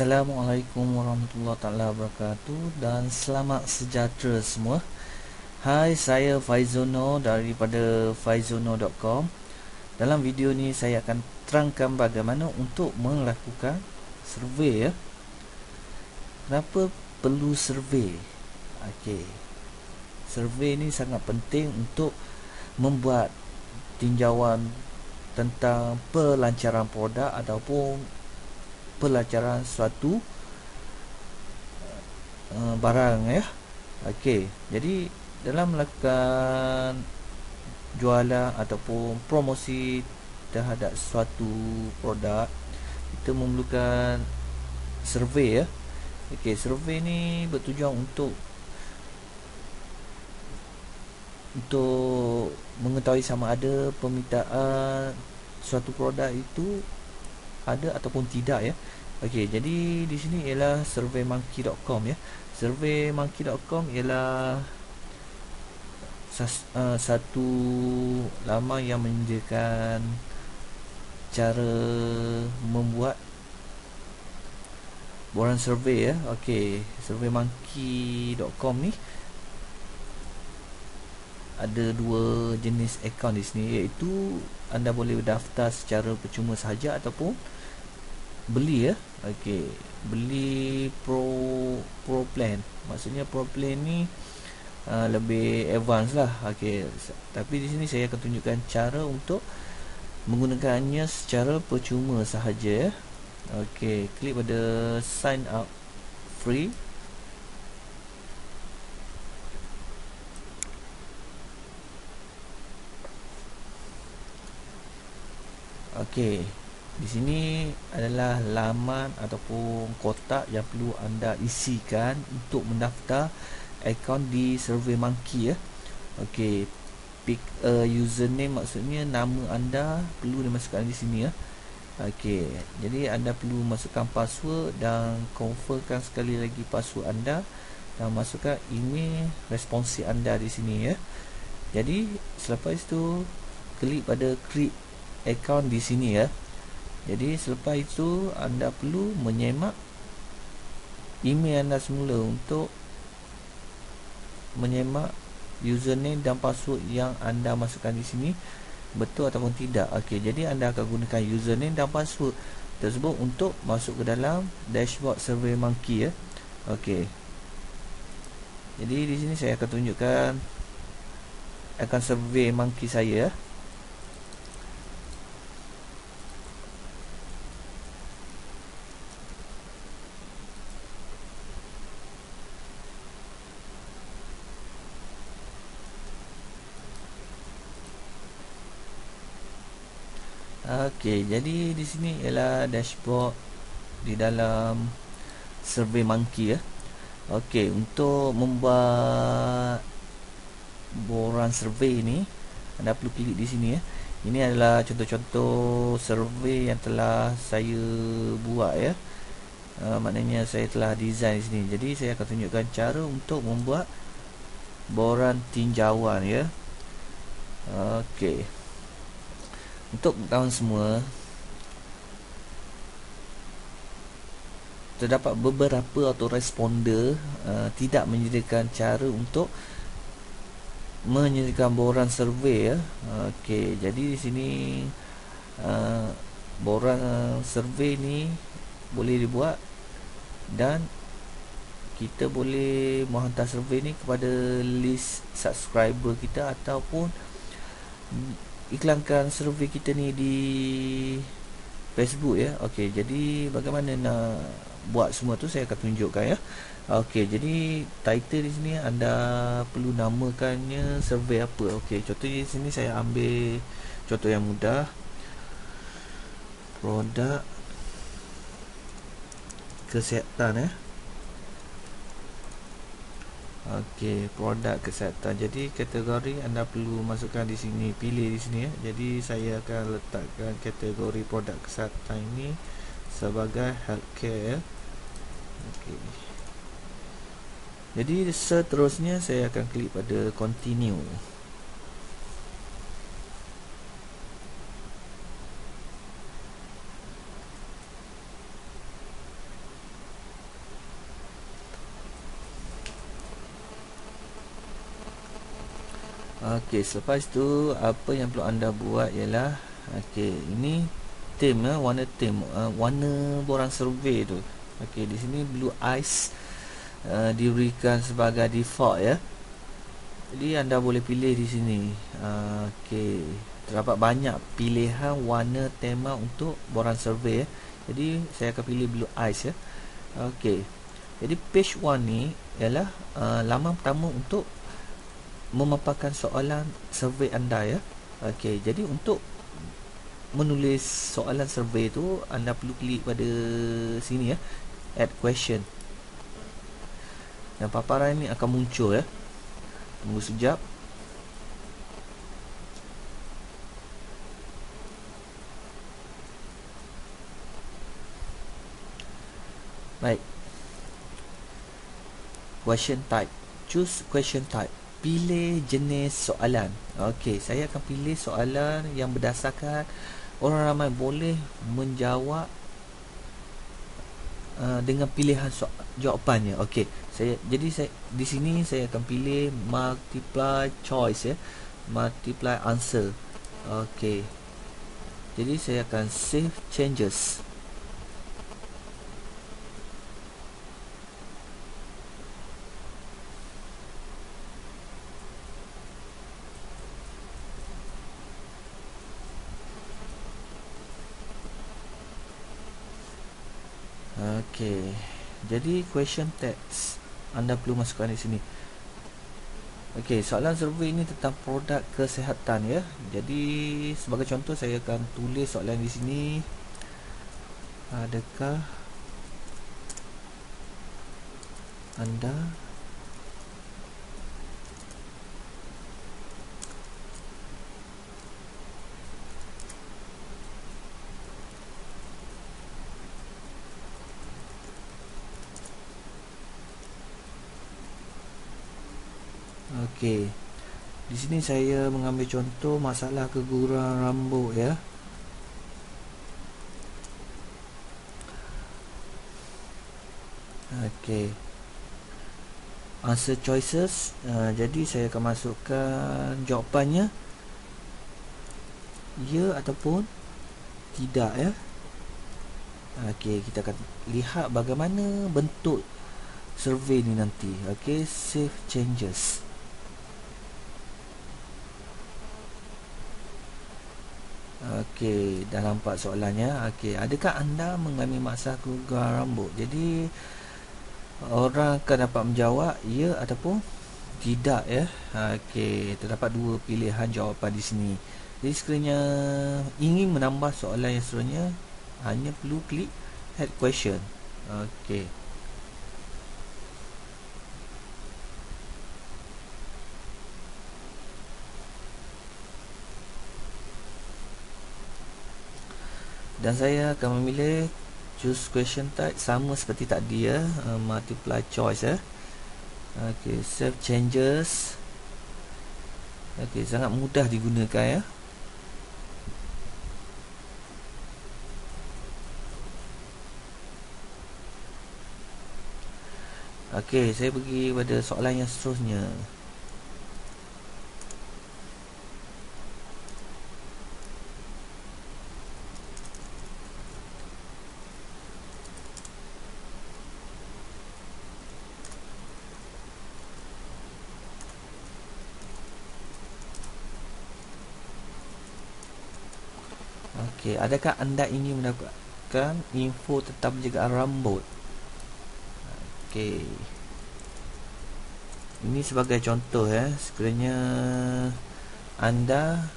Assalamualaikum warahmatullahi taala wabarakatuh dan selamat sejahtera semua. Hai, saya Faizono daripada faizono.com. Dalam video ni saya akan terangkan bagaimana untuk melakukan survey ya. Kenapa perlu survey? Okey. Survey ni sangat penting untuk membuat tinjauan tentang pelancaran produk ataupun pelajaran suatu uh, barang ya. Okey. Jadi dalam melakukan jualan ataupun promosi terhadap suatu produk kita memerlukan survey ya. Okey, survey ni bertujuan untuk untuk mengetahui sama ada permintaan suatu produk itu ada ataupun tidak ya. Okey, jadi di sini ialah surveymonkey.com ya. Surveymonkey.com ialah sas, uh, satu laman yang menyediakan cara membuat boran survey ya. Okey, surveymonkey.com ni ada dua jenis akaun di sini iaitu anda boleh daftar secara percuma sahaja ataupun beli ya? Okey. Beli pro pro plan. Maksudnya pro plan ni uh, lebih advance lah. Okey. Tapi di sini saya akan tunjukkan cara untuk menggunakannya secara percuma sahaja ya. Okey. Klik pada sign up free. Okey, di sini adalah laman ataupun kotak yang perlu anda isikan untuk mendaftar akaun di Survey Monkey ya. Okey, pick a username maksudnya nama anda perlu dimasukkan di sini ya. Okey, jadi anda perlu masukkan password dan confirmkan sekali lagi password anda dan masukkan email responsi anda di sini ya. Jadi selepas itu klik pada create account di sini ya. Jadi selepas itu anda perlu menyemak email anda semula untuk menyemak username dan password yang anda masukkan di sini betul ataupun tidak. Okey, jadi anda akan gunakan username dan password tersebut untuk masuk ke dalam dashboard Survey Monkey ya. Okey. Jadi di sini saya akan tunjukkan akan Survey Monkey saya Okey, jadi di sini ialah dashboard di dalam Survey Monkey ya. Okey, untuk membuat boran survey ini anda perlu klik di sini ya. Ini adalah contoh-contoh survey yang telah saya buat ya. Uh, maknanya saya telah design di sini. Jadi saya akan tunjukkan cara untuk membuat boran tinjauan ya. Okey untuk kawan semua terdapat beberapa autoresponder uh, tidak menyediakan cara untuk menyediakan boran survey ya. Okey, jadi di sini uh, boran survey ni boleh dibuat dan kita boleh menghantar survey ni kepada list subscriber kita ataupun iklankan survey kita ni di Facebook ya. Okey, jadi bagaimana nak buat semua tu saya akan tunjukkan ya. Okey, jadi title di sini anda perlu namakannya survey apa. Okey, contoh di sini saya ambil contoh yang mudah. Produk kesihatan ya. Okey, produk kesihatan. Jadi kategori anda perlu masukkan di sini, pilih di sini ya. Jadi saya akan letakkan kategori produk kesihatan ini sebagai healthcare. Okey. Jadi seterusnya saya akan klik pada continue. Okey, selepas tu apa yang perlu anda buat ialah okey, ini theme ya, warna theme, uh, warna borang survey tu. Okey, di sini blue ice uh, diberikan sebagai default ya. Jadi anda boleh pilih di sini. Uh, okey, terdapat banyak pilihan warna tema untuk borang survey ya. Jadi saya akan pilih blue ice ya. Okey. Jadi page 1 ni ialah uh, laman pertama untuk memaparkan soalan survey anda ya. Okey, jadi untuk menulis soalan survey tu anda perlu klik pada sini ya. Add question. Dan paparan ini akan muncul ya. Tunggu sekejap. Baik. Question type. Choose question type pilih jenis soalan. Okey, saya akan pilih soalan yang berdasarkan orang ramai boleh menjawab uh, dengan pilihan so- jawapannya. Okey, saya jadi saya di sini saya akan pilih multiply choice ya. Multiply answer. Okey. Jadi saya akan save changes. Okey. Jadi question text anda perlu masukkan di sini. Okey, soalan survey ini tentang produk kesihatan ya. Jadi sebagai contoh saya akan tulis soalan di sini. Adakah anda Okey. Di sini saya mengambil contoh masalah keguguran rambut ya. Okey. Answer choices. Uh, jadi saya akan masukkan jawapannya ya ataupun tidak ya. Okey, kita akan lihat bagaimana bentuk survey ni nanti. Okey, save changes. Okey, dah nampak soalannya. Okey, adakah anda mengalami masalah keguguran rambut? Jadi orang akan dapat menjawab ya ataupun tidak ya. Okey, terdapat dua pilihan jawapan di sini. Jadi sekiranya ingin menambah soalan yang seterusnya, hanya perlu klik add question. Okey. Dan saya akan memilih choose question type sama seperti tadi ya. Uh, multiply choice ya. Okey save changes. Okey sangat mudah digunakan ya. Okey saya pergi pada soalan yang seterusnya Okey, adakah anda ingin mendapatkan info tentang penjagaan rambut? Okey. Ini sebagai contoh ya, sekiranya anda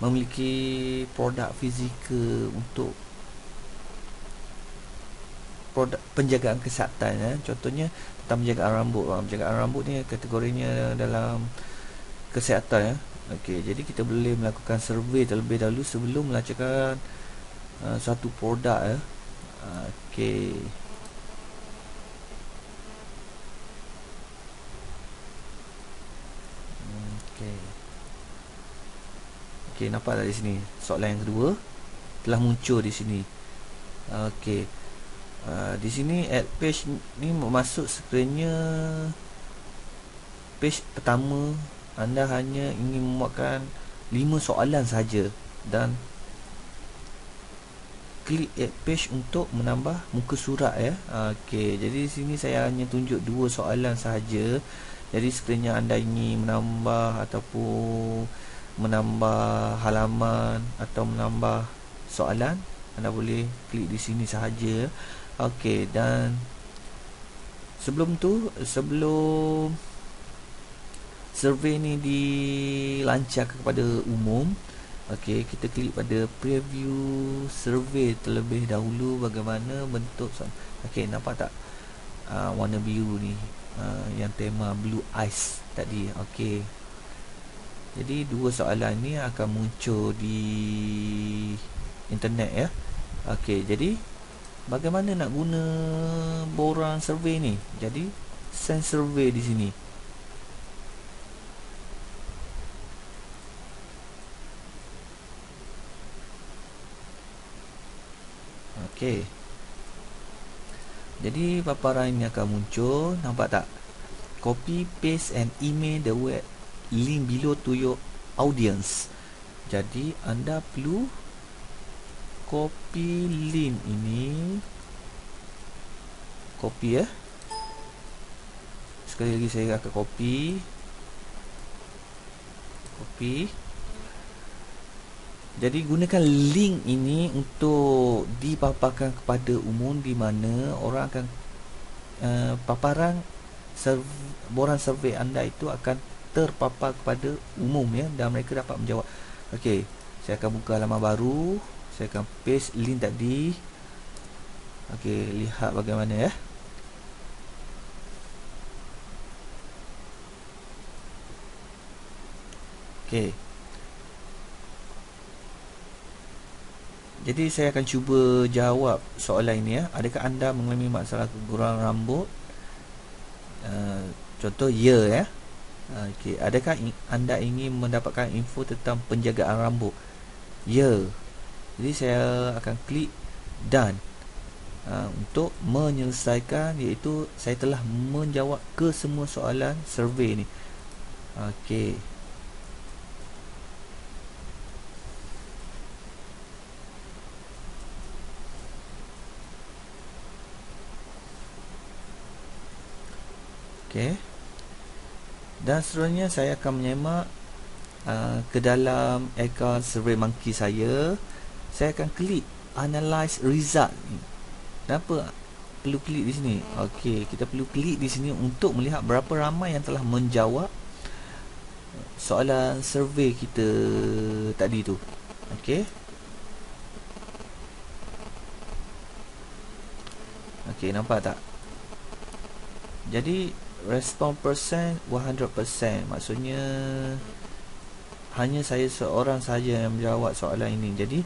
memiliki produk fizikal untuk produk penjagaan kesihatan ya. Contohnya tentang penjagaan rambut. Penjagaan rambut ni kategorinya dalam kesihatan ya. Okey, jadi kita boleh melakukan survey terlebih dahulu sebelum melancarkan uh, satu produk ya. Okey. Okey. Okey, nampak tak di sini? Soalan yang kedua telah muncul di sini. Okey. Uh, di sini add page ni masuk sekiranya page pertama anda hanya ingin membuatkan 5 soalan saja dan klik add page untuk menambah muka surat ya. Okey, jadi di sini saya hanya tunjuk dua soalan sahaja. Jadi sekiranya anda ingin menambah ataupun menambah halaman atau menambah soalan, anda boleh klik di sini sahaja. Okey, dan sebelum tu sebelum survey ni dilancarkan kepada umum, Okey, kita klik pada preview survey terlebih dahulu bagaimana bentuk Okey, nampak tak uh, warna biru ni uh, yang tema blue ice tadi. Okey. Jadi dua soalan ni akan muncul di internet ya. Okey, jadi bagaimana nak guna borang survey ni? Jadi send survey di sini. Okey. Jadi paparan ini akan muncul, nampak tak? Copy paste and email the web link below to your audience. Jadi anda perlu copy link ini. Copy ya. Sekali lagi saya akan copy. Copy. Jadi gunakan link ini untuk dipaparkan kepada umum di mana orang akan uh, paparan serv, borang survey anda itu akan terpapar kepada umum ya dan mereka dapat menjawab. Okey, saya akan buka halaman baru. Saya akan paste link tadi. Okey, lihat bagaimana ya. Okey. Jadi saya akan cuba jawab soalan ini ya. Adakah anda mengalami masalah keguguran rambut? Uh, contoh ya ya. Uh, Okey, adakah anda ingin mendapatkan info tentang penjagaan rambut? Ya. Jadi saya akan klik done. Uh, untuk menyelesaikan iaitu saya telah menjawab ke semua soalan survey ni. Okey. Okey. Dan seterusnya saya akan menyemak uh, ke dalam akaun survey monkey saya. Saya akan klik analyze result. Kenapa perlu klik di sini? Okey, kita perlu klik di sini untuk melihat berapa ramai yang telah menjawab soalan survey kita tadi tu. Okey. Okey, nampak tak? Jadi respon persen 100% maksudnya hanya saya seorang saja yang menjawab soalan ini. Jadi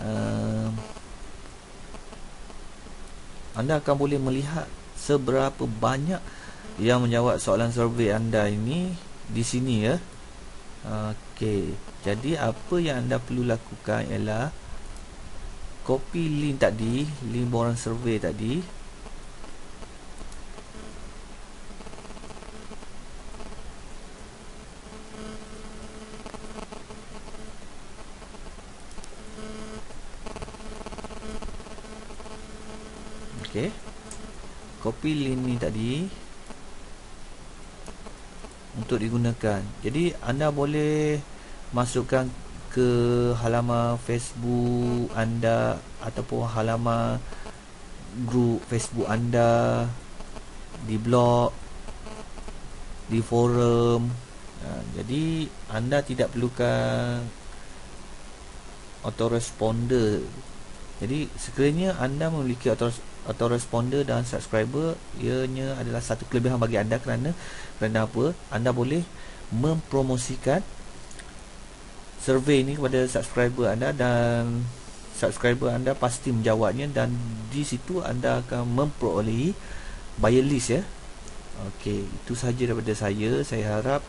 uh, anda akan boleh melihat seberapa banyak yang menjawab soalan survey anda ini di sini ya. Okey, jadi apa yang anda perlu lakukan ialah copy link tadi, link borang survey tadi Okey. Copy link ni tadi untuk digunakan. Jadi anda boleh masukkan ke halaman Facebook anda ataupun halaman grup Facebook anda di blog di forum. Ha, jadi anda tidak perlukan autoresponder. Jadi sekiranya anda memiliki autoresponder atau responder dan subscriber ianya adalah satu kelebihan bagi anda kerana kerana apa anda boleh mempromosikan survey ini kepada subscriber anda dan subscriber anda pasti menjawabnya dan di situ anda akan memperolehi buyer list ya Okey, itu sahaja daripada saya. Saya harap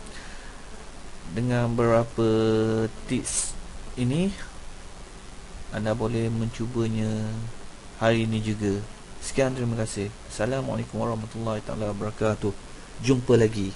dengan beberapa tips ini anda boleh mencubanya hari ini juga. Sekian terima kasih. Assalamualaikum warahmatullahi taala wabarakatuh. Jumpa lagi.